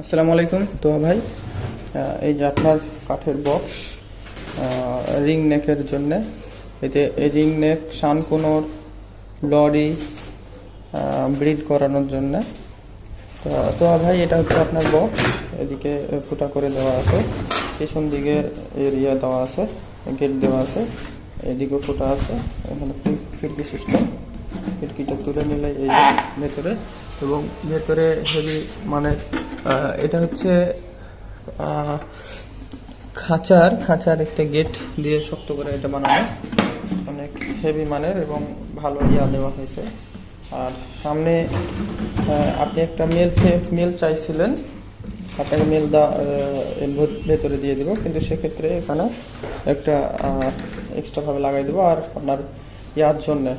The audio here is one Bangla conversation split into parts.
আসসালামু আলাইকুম তোয়া ভাই। এই যে আপনার কাঠের বক্স রিং নেকের জন্যে। এতে এই রিং নেক শানকুনোর লরি ব্রিড করানোর জন্যে। তো ভাই, এটা হচ্ছে আপনার বক্স এদিকে ফুটা করে দেওয়া আছে। পেছন দিকে এরিয়া দেওয়া আছে গেট দেওয়া আছে। এদিকেও ফুটা আছে। এখানে খিড়কি সিস্টেম খিড়কিটা তুলে নিলে এই ভেতরে। এবং ভেতরে হেভি মানে এটা হচ্ছে খাঁচার খাঁচার একটা গেট দিয়ে শক্ত করে এটা বানানো। অনেক হেভি মানের এবং ভালো ইয়া দেওয়া হয়েছে। আর সামনে আপনি একটা মেল মেল চাইছিলেন, আপনাকে মেল দা ভেতরে দিয়ে দেবো। কিন্তু সেক্ষেত্রে এখানে একটা এক্সট্রাভাবে লাগাই দেবো। আর আপনার ইয়ার জন্যে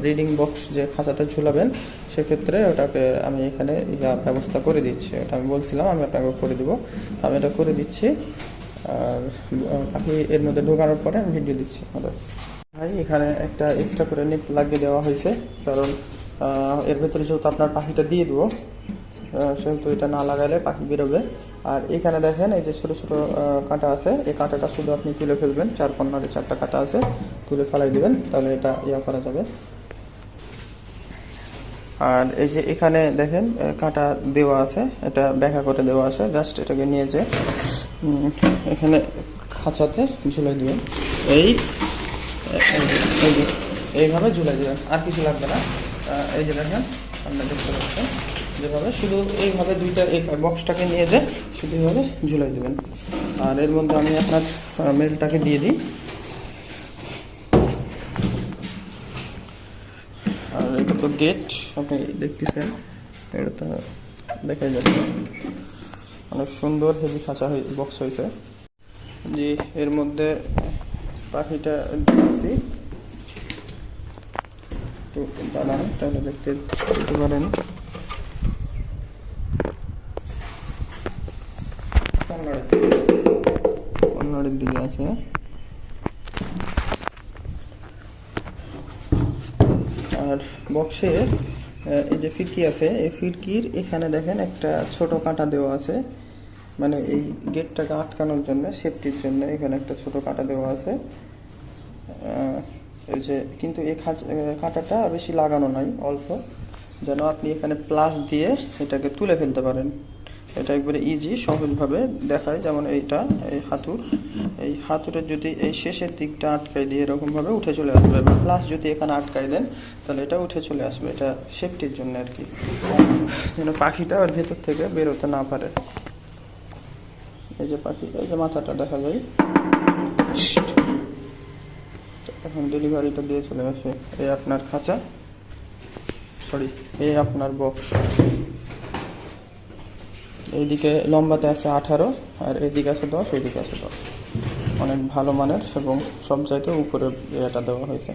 ব্রিডিং বক্স যে খাঁচাতে ঝুলাবেন সেক্ষেত্রে ওটাকে আমি এখানে ইয়ার ব্যবস্থা করে দিচ্ছি। ওটা আমি বলছিলাম, আমি আপনাকে করে দিব। আমি এটা করে দিচ্ছি। আর পাখি এর মধ্যে ঢোকানোর পরে আমি ভিডিও দিচ্ছি আপনাদের। ভাই, এখানে একটা এক্সট্রা করে নেট লাগিয়ে দেওয়া হয়েছে। কারণ এর ভেতরে যেহেতু আপনার পাখিটা দিয়ে দেবো সেহেতু এটা না লাগালে পাখি বেরোবে। আর এখানে দেখেন, এই যে ছোট ছোট কাঁটা আছে। এই কাঁটাটা শুধু আপনি তুলে ফেলবেন। চার পনেরো চারটা কাঁটা আছে। তুলে ফেলাই দিবেন, তাহলে এটা ইয়া করা যাবে। আর এই যে এখানে দেখেন কাঁটা দেওয়া আছে, এটা ব্যাখ্যা করে দেওয়া আছে। জাস্ট এটাকে নিয়ে যে এখানে খাঁচাতে ঝুলাই দিবেন এই এই এইভাবে ঝুলাই দিবেন, আর কিছু লাগবে না। এই যে দেখেন আপনার দেখতে পাচ্ছেন যেভাবে শুধু এইভাবে দুইটা এই বক্সটাকে নিয়ে যে, শুধু এইভাবে ঝুলাই দেবেন। আর এর মধ্যে আমি আপনার মেলটাকে দিয়ে দিই। আর এটা তো গেট আপনি দেখতেছেন, এটা তো দেখাই যাচ্ছে। অনেক সুন্দর হেভি খাঁচা বক্স হয়েছে। জি, এর মধ্যে পাখিটা দিয়েছি একটু দাঁড়ান, তাহলে দেখতে দেখতে পারেন। কন্নড়ের দিকে আছে। আর বক্সে এই যে ফিরকি আছে, এই ফিরকির এখানে দেখেন একটা ছোট কাঁটা দেওয়া আছে। মানে এই গেটটাকে আটকানোর জন্য সেফটির জন্য এখানে একটা ছোট কাঁটা দেওয়া আছে। এই যে, কিন্তু এই খাঁচ কাঁটাটা বেশি লাগানো নাই, অল্প। যেন আপনি এখানে প্লাস দিয়ে এটাকে তুলে ফেলতে পারেন। এটা একবারে ইজি সহজভাবে দেখায়। যেমন এইটা, এই হাতুর। এই হাতুরের যদি এই শেষের দিকটা আটকাই দিয়ে এরকমভাবে উঠে চলে আসবে এবং প্লাস যদি এখানে আটকাই দেন, তাহলে এটা উঠে চলে আসবে। এটা সেফটির জন্য আর কি। যেন পাখিটা ওর ভেতর থেকে বেরোতে না পারে। এই যে পাখি, এই যে মাথাটা দেখা যায়। এখন ডেলিভারিটা দিয়ে চলে আসে এই আপনার খাঁচা। সরি এই আপনার বক্স এইদিকে লম্বাতে আছে আঠারো, আর এদিকে আছে দশ, এইদিকে আছে দশ। অনেক ভালো মানের এবং সব জায়গায় উপরে এটা দেওয়া হয়েছে।